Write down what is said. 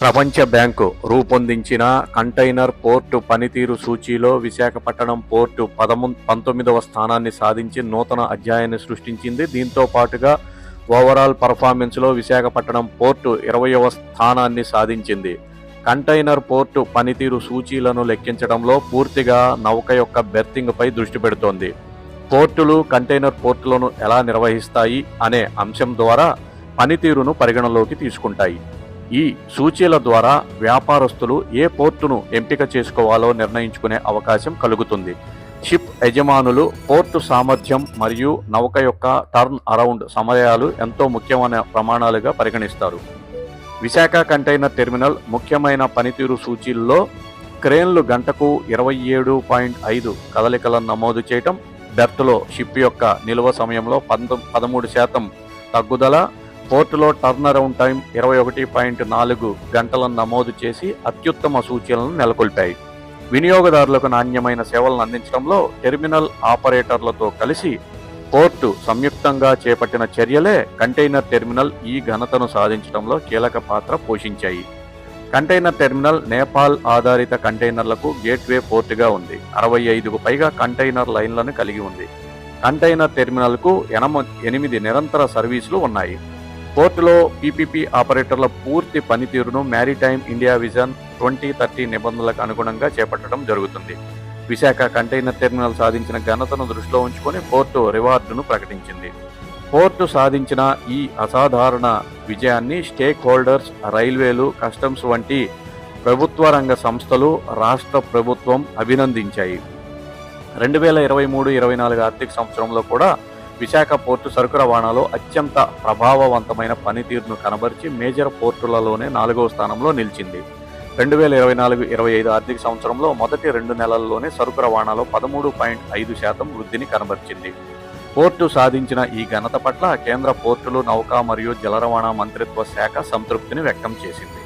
ప్రపంచ బ్యాంకు రూపొందించిన container port పనితీరు సూచీలో విశాఖపట్నం పోర్టు పదము పంతొమ్మిదవ స్థానాన్ని సాధించి నూతన అధ్యాయాన్ని సృష్టించింది. దీంతో పాటుగా ఓవరాల్ పర్ఫార్మెన్స్లో విశాఖపట్నం పోర్టు ఇరవయవ స్థానాన్ని సాధించింది. కంటైనర్ పోర్టు పనితీరు సూచీలను లెక్కించడంలో పూర్తిగా నౌక యొక్క బెర్తింగ్పై దృష్టి పెడుతోంది. పోర్టులు కంటైనర్ పోర్టులను ఎలా నిర్వహిస్తాయి అనే అంశం ద్వారా పనితీరును పరిగణలోకి తీసుకుంటాయి. ఈ సూచీల ద్వారా వ్యాపారస్తులు ఏ పోర్టును ఎంపిక చేసుకోవాలో నిర్ణయించుకునే అవకాశం కలుగుతుంది. షిప్ యజమానులు పోర్టు సామర్థ్యం మరియు నౌక యొక్క టర్న్ అరౌండ్ సమయాలు ఎంతో ముఖ్యమైన ప్రమాణాలుగా పరిగణిస్తారు. విశాఖ కంటైనర్ టెర్మినల్ ముఖ్యమైన పనితీరు సూచీల్లో క్రేన్లు గంటకు ఇరవై ఏడు పాయింట్ ఐదు కదలికలను నమోదు చేయటం బెర్త్లో షిప్ యొక్క నిల్వ సమయంలో పంతొ పదమూడు శాతం తగ్గుదల పోర్టులో టర్న్ అరౌండ్ టైం ఇరవై ఒకటి పాయింట్ నాలుగు గంటలను నమోదు చేసి అత్యుత్తమ సూచనలను నెలకొల్పాయి. వినియోగదారులకు నాణ్యమైన సేవలను అందించడంలో టెర్మినల్ ఆపరేటర్లతో కలిసి పోర్టు సంయుక్తంగా చేపట్టిన చర్యలే కంటైనర్ టెర్మినల్ ఈ ఘనతను సాధించడంలో కీలక పాత్ర పోషించాయి. కంటైనర్ టెర్మినల్ నేపాల్ ఆధారిత కంటైనర్లకు గేట్వే పోర్టుగా ఉంది. అరవై ఐదుకు పైగా కంటైనర్ లైన్లను కలిగి ఉంది. కంటైనర్ టెర్మినల్కు ఎనమ ఎనిమిది నిరంతర సర్వీసులు ఉన్నాయి. పోర్టులో పీపీపీ ఆపరేటర్ల పూర్తి పనితీరును maritime India vision twenty thirty నిబంధనలకు అనుగుణంగా చేపట్టడం జరుగుతుంది. విశాఖ కంటైనర్ టెర్మినల్ సాధించిన ఘనతను దృష్టిలో ఉంచుకొని పోర్టు రివార్డును ప్రకటించింది. పోర్టు సాధించిన ఈ అసాధారణ విజయాన్ని స్టేక్ హోల్డర్స్ రైల్వేలు కస్టమ్స్ వంటి ప్రభుత్వ రంగ సంస్థలు రాష్ట్ర ప్రభుత్వం అభినందించాయి. రెండు వేల ఇరవై మూడు ఇరవై నాలుగు ఆర్థిక సంవత్సరంలో కూడా విశాఖ పోర్టు సరుకు రవాణాలో అత్యంత ప్రభావవంతమైన పనితీరును కనబరిచి మేజర్ పోర్టులలోనే నాలుగవ స్థానంలో నిలిచింది. రెండు వేల ఇరవై నాలుగు ఇరవై ఐదు ఆర్థిక సంవత్సరంలో మొదటి రెండు నెలల్లోనే సరుకు రవాణాలో పదమూడు పాయింట్ ఐదు శాతం వృద్ధిని కనబరిచింది. పోర్టు సాధించిన ఈ ఘనత పట్ల కేంద్ర పోర్టులు నౌకా మరియు జల రవాణా మంత్రిత్వ శాఖ సంతృప్తిని వ్యక్తం చేసింది.